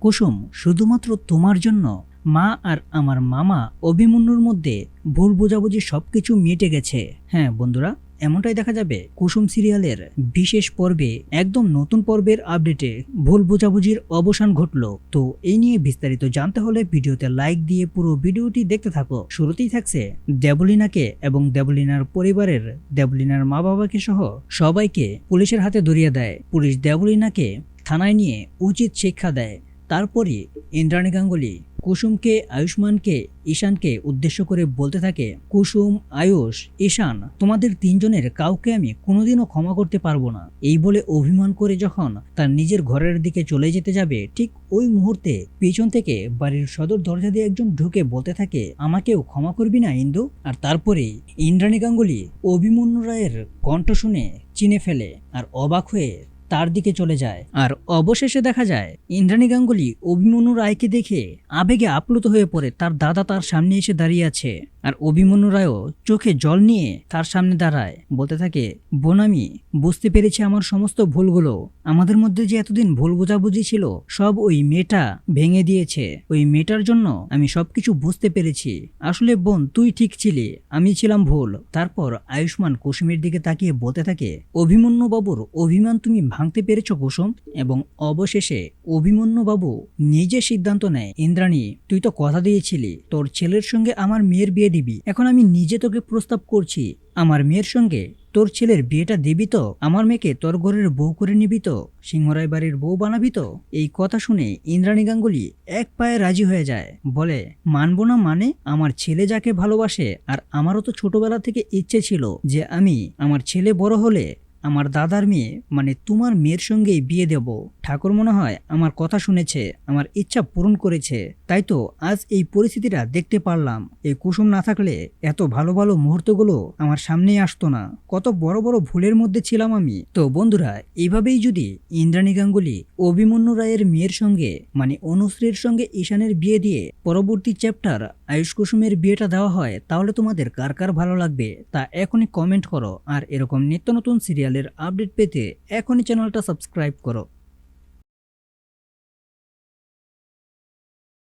কুসুম শুধুমাত্র তোমার জন্য মা আর আমার মামা অভিমন্যুর মধ্যে ভুল বোঝাবুঝি সবকিছু মিটে গেছে। হ্যাঁ বন্ধুরা, এমনটাই দেখা যাবে কুসুম সিরিয়ালের বিশেষ পর্বে, একদম নতুন পর্বের আপডেটে ভুল বোঝাবুঝির অবসান ঘটল। তো এই নিয়ে বিস্তারিত জানতে হলে ভিডিওতে লাইক দিয়ে পুরো ভিডিওটি দেখতে থাকো। শুরুতেই থাকছে দেবলিনাকে এবং দেবলিনার পরিবারের, দেবলিনার মা বাবাকে সহ সবাইকে পুলিশের হাতে ধরিয়ে দেয়। পুলিশ দেবলিনাকে থানায় নিয়ে উচিত শিক্ষা দেয়। তারপরে ইন্দ্রাণী গাঙ্গুলি কুসুমকে, আয়ুষ্মানকে, ঈশানকে উদ্দেশ্য করে বলতে থাকে, কুসুম, আয়ুষ, ঈশান, তোমাদের তিনজনের কাউকে আমি কোনোদিনও ক্ষমা করতে পারব না। এই বলে অভিমান করে যখন তার নিজের ঘরের দিকে চলে যেতে যাবে, ঠিক ওই মুহূর্তে পিছন থেকে বাড়ির সদর দরজা দিয়ে একজন ঢুকে বলতে থাকে, আমাকেও ক্ষমা করবি না, ইন্দু? আর তারপরে ইন্দ্রাণী গাঙ্গুলি অভিমন্যু রায়ের কণ্ঠ শুনে চিনে ফেলে আর অবাক হয়ে তার দিকে চলে যায়। আর অবশেষে দেখা যায়, ইন্দ্রাণী গাঙ্গুলি অভিমন্যু রায়কে দেখে আবেগে আপ্লুত হয়ে পড়ে। তার দাদা তার সামনে এসে দাঁড়িয়ে আছে। আর অভিমন্যু রায়ও চোখে জল নিয়ে তার সামনে দাঁড়ায়, বলতে থাকে বোন আমি বুঝতে পেরেছি আমার সমস্ত ভুলগুলো। আমাদের মধ্যে যে এতদিন ভুল বোঝাবুঝি ছিল, সব ওই মেয়েটা ভেঙে দিয়েছে। ওই মেয়েটার জন্য আমি সবকিছু বুঝতে পেরেছি। আসলে বোন, তুই ঠিক ছিলি, আমি ছিলাম ভুল। তারপর আয়ুষ্মান কুসুমের দিকে তাকিয়ে বলতে থাকে অভিমন্যু বাবুর অভিমান তুমি ভাঙতে পেরেছ কুসুম, এবং অবশেষে অভিমন্যু বাবু নিজে সিদ্ধান্ত নেয়, ইন্দ্রাণী, তুই তো কথা দিয়েছিলি, তোর ছেলের সঙ্গে আমার মেয়ের বিয়ে দিবি এখন আমি নিজে তোকে প্রস্তাব করছি। আমার মেয়ের সঙ্গে তোর ছেলের বিয়েটা দিবি তো? আমার মেয়েকে তোর ঘরের বউ করে নিবি তো? সিংহরায় বাড়ির বউ বানাবি তো? এই কথা শুনে ইন্দ্রাণী গাঙ্গুলি এক পায়ে রাজি হয়ে যায়। বলে, মানবো না মানে আমার ছেলে যাকে ভালোবাসে, আর আমারও তো ছোটবেলা থেকে ইচ্ছে ছিল যে আমি আমার ছেলে বড় হলে আমার দাদার মেয়ে মানে তোমার মেয়ের সঙ্গেই বিয়ে দেব। ঠাকুর মনে হয় আমার কথা শুনেছে, আমার ইচ্ছা পূরণ করেছে। তাই তো আজ এই পরিস্থিতিটা দেখতে পারলাম। এই কুসুম না থাকলে এত ভালো ভালো মুহূর্তগুলো আমার সামনেই আসতো না। কত বড় বড় ভুলের মধ্যে ছিলাম আমি। তো বন্ধুরা, এইভাবেই যদি ইন্দ্রাণী গাঙ্গুলি অভিমন্যু রায়ের মেয়ের সঙ্গে মানে অনুশ্রীর সঙ্গে ঈশানের বিয়ে দিয়ে পরবর্তী চ্যাপ্টার আয়ুষ কুসুমের বিয়েটা দেওয়া হয়, তাহলে তোমাদের কার কার ভালো লাগবে তা এখনই কমেন্ট করো। আর এরকম নিত্য নতুন সিরিয়ালের আপডেট পেতে এখনই চ্যানেলটা সাবস্ক্রাইব করো।